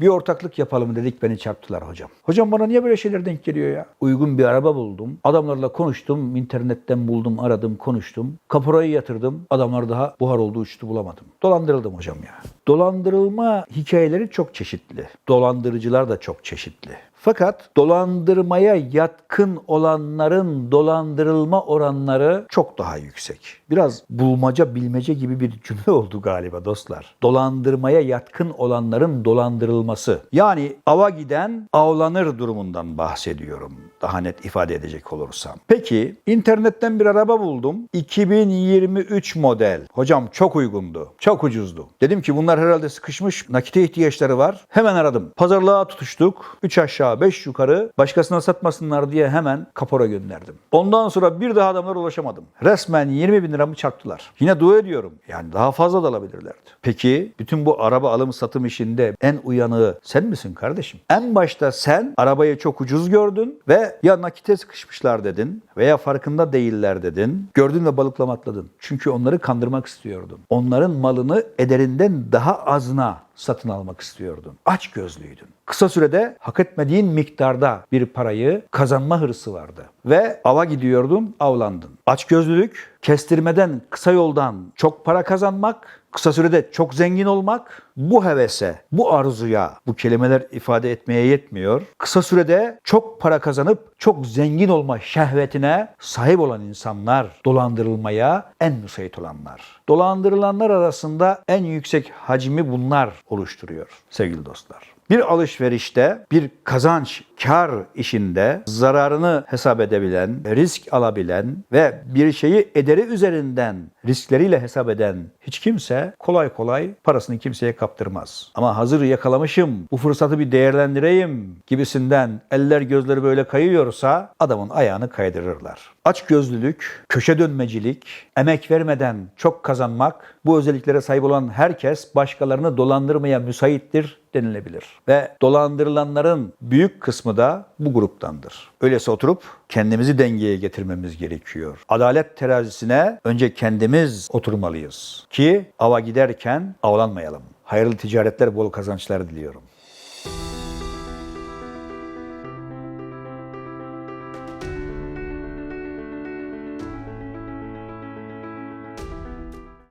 Bir ortaklık yapalım dedik beni çarptılar hocam. Hocam bana niye böyle şeyler denk geliyor ya? Uygun bir araba buldum. Adamlarla konuştum. internetten buldum, aradım, konuştum. Kaporayı yatırdım. Adamlar daha buhar oldu uçtu bulamadım. Dolandırıldım hocam ya. Dolandırılma hikayeleri çok çeşitli. Dolandırıcılar da çok çeşitli. Fakat dolandırmaya yatkın olanların dolandırılma oranları çok daha yüksek. Biraz bulmaca bilmece gibi bir cümle oldu galiba dostlar. Dolandırmaya yatkın olanların dolandırılması. Yani ava giden avlanır durumundan bahsediyorum. Daha net ifade edecek olursam. Peki internetten bir araba buldum. 2023 model. Hocam çok uygundu. Çok ucuzdu. Dedim ki bunlar herhalde sıkışmış. Nakite ihtiyaçları var. Hemen aradım. Pazarlığa tutuştuk. 3 aşağı 5 yukarı. Başkasına satmasınlar diye hemen kapora gönderdim. Ondan sonra bir daha adamlara ulaşamadım. Resmen 20 bin liramı çarptılar. Yine dua ediyorum. Yani daha fazla da alabilirlerdi. Peki bütün bu araba alım satım işinde en uyanığı sen misin kardeşim? En başta sen arabayı çok ucuz gördün ve ya nakite sıkışmışlar dedin veya farkında değiller dedin. Gördün ve balıklama atladın. Çünkü onları kandırmak istiyordun. Onların malını ederinden daha azına satın almak istiyordun. Aç gözlüydün. Kısa sürede hak etmediğin miktarda bir parayı kazanma hırsı vardı. Ve ava gidiyordun, avlandın. Açgözlülük, kestirmeden kısa yoldan çok para kazanmak, kısa sürede çok zengin olmak, bu hevese, bu arzuya bu kelimeler ifade etmeye yetmiyor. Kısa sürede çok para kazanıp çok zengin olma şehvetine sahip olan insanlar dolandırılmaya en müsait olanlar. Dolandırılanlar arasında en yüksek hacmi bunlar oluşturuyor sevgili dostlar. Bir alışverişte, bir kazanç, kar işinde zararını hesap edebilen, risk alabilen ve bir şeyi ederi üzerinden riskleriyle hesap eden hiç kimse kolay kolay parasını kimseye kaptırmaz. Ama hazır yakalamışım, bu fırsatı bir değerlendireyim gibisinden eller gözleri böyle kayıyorsa adamın ayağını kaydırırlar. Açgözlülük, köşe dönmecilik, emek vermeden çok kazanmak, bu özelliklere sahip olan herkes başkalarını dolandırmaya müsaittir denilebilir. Ve dolandırılanların büyük kısmı da bu gruptandır. Öyleyse oturup kendimizi dengeye getirmemiz gerekiyor. Adalet terazisine önce kendimiz oturmalıyız ki ava giderken avlanmayalım. Hayırlı ticaretler, bol kazançlar diliyorum.